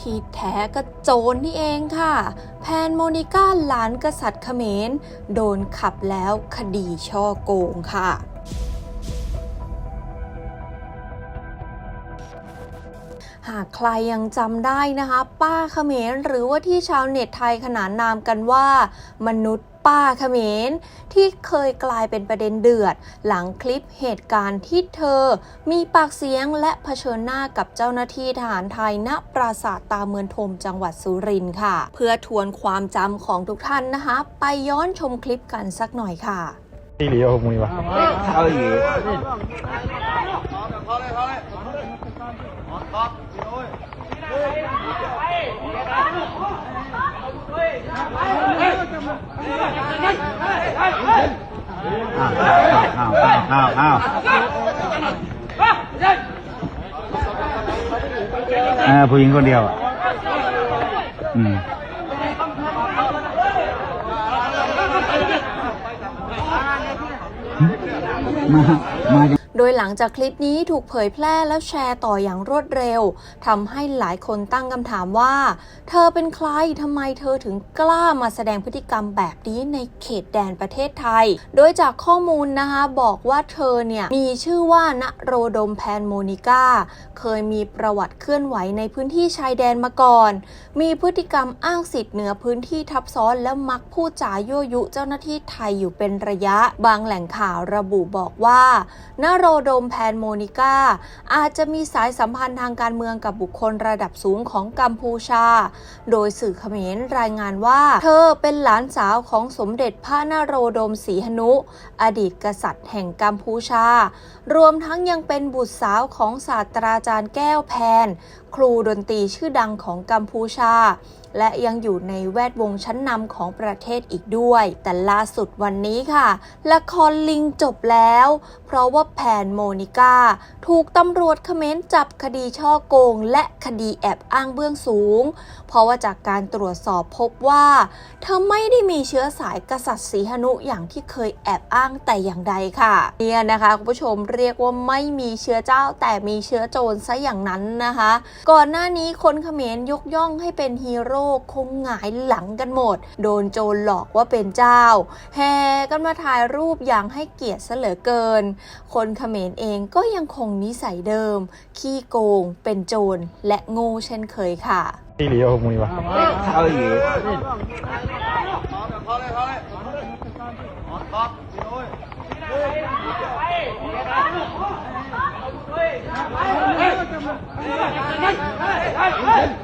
ที่แท้ก็โจรนี่เองค่ะ แพนโมนิก้าหลานกษัตริย์เขมร โดนขับแล้วคดีช่อโกงค่ะหากใครยังจำได้นะคะ ป้าเขมรหรือว่าที่ชาวเน็ตไทยขนานนามกันว่า มนุษย์ ป้าเขมรที่เคยกลายเป็นประเด็นเดือด หลังคลิปเหตุการณ์ที่เธอ มีปากเสียงและเผชิญหน้ากับเจ้าหน้าที่ทหารไทยณปราสาทตาเมืองทมจังหวัดสุรินทร์ค่ะ เพื่อทวนความจำของทุกท่านนะคะ ไปย้อนชมคลิปกันสักหน่อยค่ะที่เหลียวมุยวะเอาอีกอ้าวอ้าวอ้าวอ้าวอ้าวเออผู้หญิงคนเดียวอะอืมมา มา ยหลังจากคลิปนี้ถูกเผยแพร่และแชร์ต่ออย่างรวดเร็วทำให้หลายคนตั้งคำถามว่า เธอเป็นใครทำไมเธอถึงกล้ามาแสดงพฤติกรรมแบบนี้ในเขตแดนประเทศไทย โดยจากข้อมูลนะคะบอกว่าเธอเนี่ยมีชื่อว่าณโรดมแพนโมนิก้าเคยมีประวัติเคลื่อนไหวในพื้นที่ชายแดนมาก่อน มีพฤติกรรมอ้างสิทธิ์เหนือพื้นที่ทับซ้อนและมักพูดจายั่วยุเจ้าหน้าที่ไทยอยู่เป็นระยะ บางแหล่งข่าวระบุบอกว่านโรดมแพนโมนิก้าอาจจะมีสายสัมพันธ์ทางการเมืองกับบุคคลระดับสูงของกัมพูชา โดยสื่อเขมรรายงานว่า เธอเป็นหลานสาวของสมเด็จพระนโรดมศรีหนุ อดีตกษัตริย์แห่งกัมพูชา รวมทั้งยังเป็นบุตรสาวของศาสตราจารย์แก้วแพน ครูดนตรีชื่อดังของกัมพูชาและยังอยู่ในแวดวงชั้นนำของประเทศอีกด้วย แต่ล่าสุดวันนี้ค่ะ ละครลิงจบแล้ว เพราะว่าแพนโมนิก้า ถูกตำรวจเขมรจับคดีช่อโกง และคดีแอบอ้างเบื้องสูง เพราะว่าจากการตรวจสอบพบว่า เธอไม่ได้มีเชื้อสายกษัตริย์ศรีหนุอย่างที่เคยแอบอ้างแต่อย่างใดค่ะ เนี่ยนะคะคุณผู้ชมเรียกว่าไม่มีเชื้อเจ้าแต่มีเชื้อโจรซะอย่างนั้นนะคะ ก่อนหน้านี้คนเขมรยกย่องให้เป็นฮีโร่คงหงายหลังกันหมด โดนโจรหลอกว่าเป็นเจ้า แห่กันมาถ่ายรูปอย่างให้เกียรติซะเหลือเกิน คนเขมรเองก็ยังคงนิสัยเดิม ขี้โกง เป็นโจรและโง่เช่นเคยค่ะที่เหลียวมุยวะเอาอี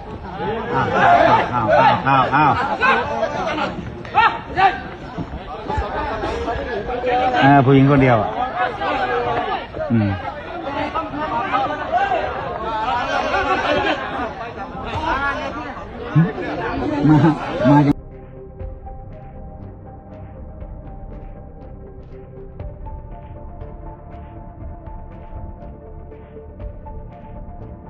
ก อ้าวอ้าวอ้าวอ้าวอ้าวอ้าวผู้หญิงคนเดียวอะอืมมา มา